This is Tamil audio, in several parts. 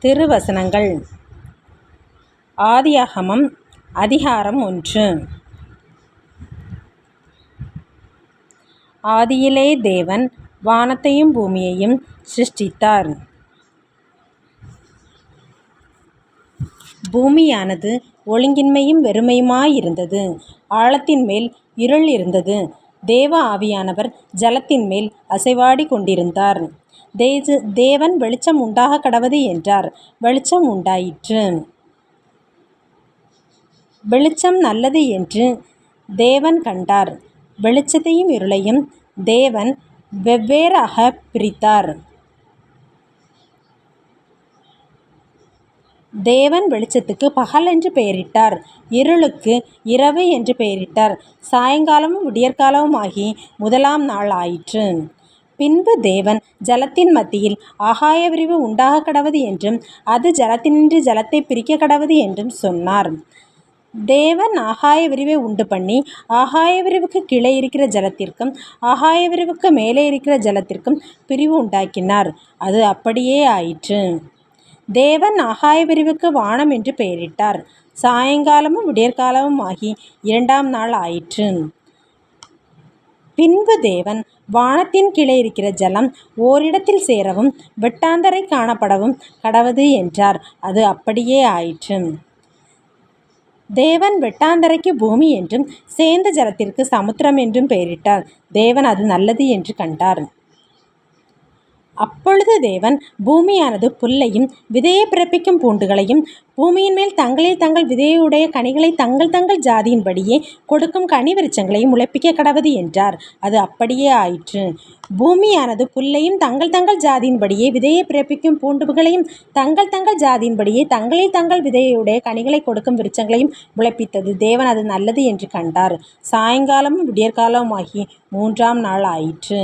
திருவசனங்கள். ஆதியாகமம் அதிகாரம் ஒன்று. ஆதியிலே தேவன் வானத்தையும் பூமியையும் சிருஷ்டித்தார். பூமியானது ஒழுங்கின்மையும் வெறுமையுமாயிருந்தது. ஆழத்தின் மேல் இருள் இருந்தது. தேவ ஆவியானவர் ஜலத்தின் மேல் அசைவாடி கொண்டிருந்தார். தேஜு தேவன் வெளிச்சம் உண்டாக கடவது என்றார். வெளிச்சம் உண்டாயிற்று. வெளிச்சம் நல்லது என்று தேவன் கண்டார். வெளிச்சத்தையும் இருளையும் தேவன் வெவ்வேறாக பிரித்தார். தேவன் வெளிச்சத்துக்கு பகல் என்று பெயரிட்டார். இருளுக்கு இரவு என்று பெயரிட்டார். சாயங்காலமும் விடியற்காலமும் ஆகி முதலாம் நாள் ஆயிற்று பின்பு தேவன் ஜலத்தின் மத்தியில் ஆகாய விரிவு உண்டாக கடவது என்றும் அது ஜலத்தினின்று ஜலத்தை பிரிக்க கடவது என்றும் சொன்னார். தேவன் ஆகாய விரிவை உண்டு பண்ணி ஆகாய விரிவுக்கு கீழே இருக்கிற ஜலத்திற்கும் ஆகாய விரிவுக்கு மேலே இருக்கிற ஜலத்திற்கும் பிரிவு உண்டாக்கினார். அது அப்படியே ஆயிற்று. தேவன் ஆகாய விரிவுக்கு வானம் என்று பெயரிட்டார். சாயங்காலமும் விடியற்காலமும் ஆகி இரண்டாம் நாள் ஆயிற்று. பின்பு தேவன் வானத்தின் கீழே இருக்கிற ஜலம் ஓரிடத்தில் சேரவும் வெட்டாந்தரை காணப்படவும் கடவது என்றார். அது அப்படியே ஆயிற்று. தேவன் வெட்டாந்தரைக்கு பூமி என்றும் சேந்த ஜலத்திற்கு சமுத்திரம் என்றும் பெயரிட்டார். தேவன் அது நல்லது என்று கண்டார். அப்பொழுது தேவன் பூமியானது புல்லையும் விதையை பிறப்பிக்கும் பூண்டுகளையும் பூமியின் மேல் தங்களில் தங்கள் விதையுடைய கனிகளை தங்கள் தங்கள் ஜாதியின்படியே கொடுக்கும் கனி விருச்சங்களையும் உழைப்பிக்க கடவது என்றார். அது அப்படியே ஆயிற்று. பூமியானது புல்லையும் தங்கள் தங்கள் ஜாதியின்படியே விதையை பிறப்பிக்கும் பூண்டுகளையும் தங்கள் தங்கள் ஜாதியின்படியே தங்களில் தங்கள் விதையுடைய கனிகளை கொடுக்கும் விருச்சங்களையும் உழைப்பித்தது தேவன் அது நல்லது என்று கண்டார். சாயங்காலமும் விடியற்காலமும் ஆகி மூன்றாம் நாள் ஆயிற்று.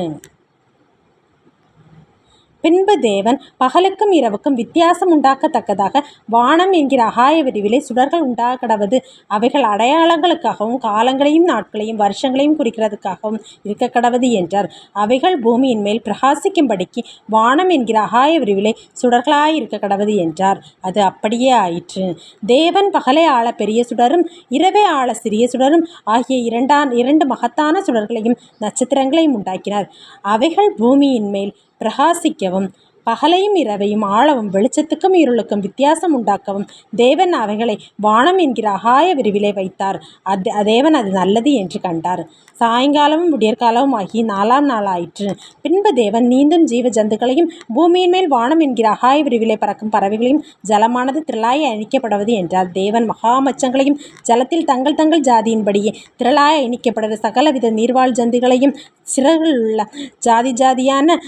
பின்பு தேவன் பகலுக்கும் இரவுக்கும் வித்தியாசம் உண்டாக்கத்தக்கதாக வானம் என்கிற அகாய விரிவிலே சுடர்கள் உண்டாக கடவது அவைகள் அடையாளங்களுக்காகவும் காலங்களையும் நாட்களையும் வருஷங்களையும் குறிக்கிறதுக்காகவும் இருக்க கடவது என்றார். அவைகள் பூமியின் மேல் பிரகாசிக்கும்படிக்கு வானம் என்கிற அகாய விரிவிலே சுடர்களாய் இருக்க கடவது என்றார். அது அப்படியே ஆயிற்று. தேவன் பகலை ஆள பெரிய சுடரும் இரவே ஆள சிறிய சுடரும் ஆகிய இரண்டான் இரண்டு மகத்தான சுடர்களையும் நட்சத்திரங்களையும் உண்டாக்கினார். அவைகள் பூமியின் மேல் பிரகாசிக்கவும். பகலையும் இரவையும் ஆழவும் வெளிச்சத்துக்கும் இருளுக்கும் வித்தியாசம் உண்டாக்கவும் தேவன் அவைகளை வானம் என்கிற அகாய விரிவிலே வைத்தார். அது தேவன் அது நல்லது என்று கண்டார். சாயங்காலமும் விடியற்காலமும் ஆகி நாலாம் நாள் ஆயிற்று பின்பு தேவன் நீந்தும் ஜீவ ஜந்துக்களையும் பூமியின் மேல் வானம் என்கிற அகாய விரிவிலே பறக்கும் பறவைகளையும் ஜலமானது திரளாய அணிக்கப்படுவது என்றார் தேவன் மகாமச்சங்களையும் ஜலத்தில் தங்கள் தங்கள் ஜாதியின்படியே திரளாய அணிக்கப்படுகிற சகலவித நீர்வாழ் ஜந்துகளையும் சிறகுகள் உள்ள ஜாதி ஜாதியான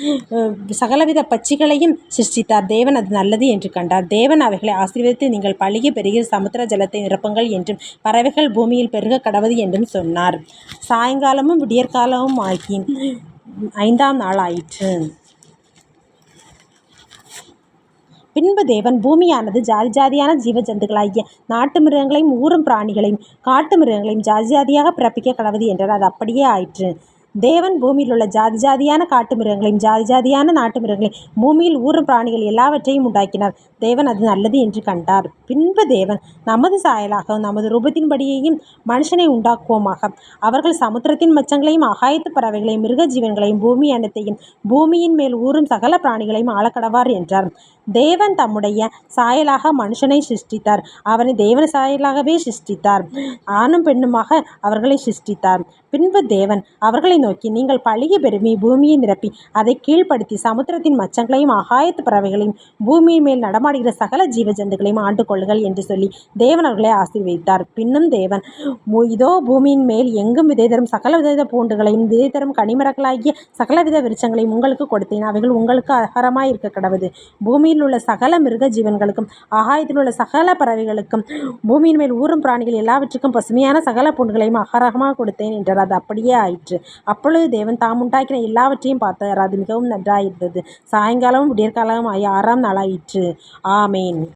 சகலவித பச்சிகள் பட்சிகளையும் சிருஷ்டித்தார். தேவன் அது நல்லது என்று கண்டார். தேவன் அவைகளை ஆசீர்வதித்து நீங்கள் பழகி பெருகிற சமுத்திர ஜலத்தை நிரப்புங்கள் என்றும் பறவைகள் பூமியில் பெருக கடவது என்றும் சொன்னார். சாயங்காலமும் விடியற்காலமும் ஆகி ஐந்தாம் நாள் ஆயிற்று பின்பு தேவன் பூமியானது ஜாதி ஜாதியான ஜீவ ஜந்துக்களாகிய நாட்டு மிருகங்களையும் ஊரும் பிராணிகளையும் காட்டு மிருகங்களையும் ஜாதி ஜாதியாக பிறப்பிக்க கடவுது என்றார். அது அப்படியே ஆயிற்று. தேவன் பூமியில் உள்ள ஜாதி ஜாதியான காட்டு மிருகங்களையும் ஜாதி ஜாதியான நாட்டு மிருகங்களையும் பூமியில் ஊறும் பிராணிகள் எல்லாவற்றையும் உண்டாக்கினார். தேவன் அது நல்லது என்று கண்டார். பின்பு தேவன் நமது சாயலாக நமது ரூபத்தின்படியையும் மனுஷனை உண்டாக்குவோமாக. அவர்கள் சமுத்திரத்தின் மச்சங்களையும் ஆகாயத்து பறவைகளையும் மிருக ஜீவன்களையும் பூமி அனைத்தையும் பூமியின் மேல் ஊறும் சகல பிராணிகளையும் ஆளக்கடவார் என்றார். தேவன் தம்முடைய சாயலாக மனுஷனை சிருஷ்டித்தார். அவனை தேவன் சாயலாகவே சிருஷ்டித்தார். ஆணும் பெண்ணுமாக அவர்களை சிருஷ்டித்தார். பின்பு தேவன் அவர்களை நோக்கி நீங்கள் பழிய பெருமி பூமியை நிரப்பி அதை கீழ்ப்படுத்தி சமுத்திரத்தின் மச்சங்களையும் ஆகாயத்து பறவைகளையும் பூமியின் மேல் நடமாடுகிற சகல ஜீவ ஜந்துக்களையும் ஆண்டு கொள்ளுங்கள் என்று சொல்லி தேவன் அவர்களை ஆசீர்வதித்தார். பின்னும் தேவன் இதோ பூமியின் மேல் எங்கும் விதை தரும் சகல வித பூண்டுகளையும் விதை தரும் கனிமரங்களாகிய சகலவித விருச்சங்களையும் உங்களுக்கு கொடுத்தேன். அவைகள் உங்களுக்கு அகரமாய் இருக்க கடவுது. பூமியில் உள்ள சகல மிருக ஜீவன்களுக்கும் ஆகாயத்தில் உள்ள சகல பறவைகளுக்கும் பூமியின் மேல் ஊறும் பிராணிகள் எல்லாவற்றுக்கும் பசுமையான சகல பூண்டுகளையும் அகரகமாக கொடுத்தேன் என்றார். அது அப்படியே ஆயிற்று. அப்பொழுது தேவன் தாம் உண்டாக்கின எல்லாவற்றையும் பார்த்தார். அது மிகவும் நன்றாயிருந்தது. சாயங்காலமும் விடியற்காலமும் ஆகி ஆறாம் நாளாயிற்று. ஆமேன்.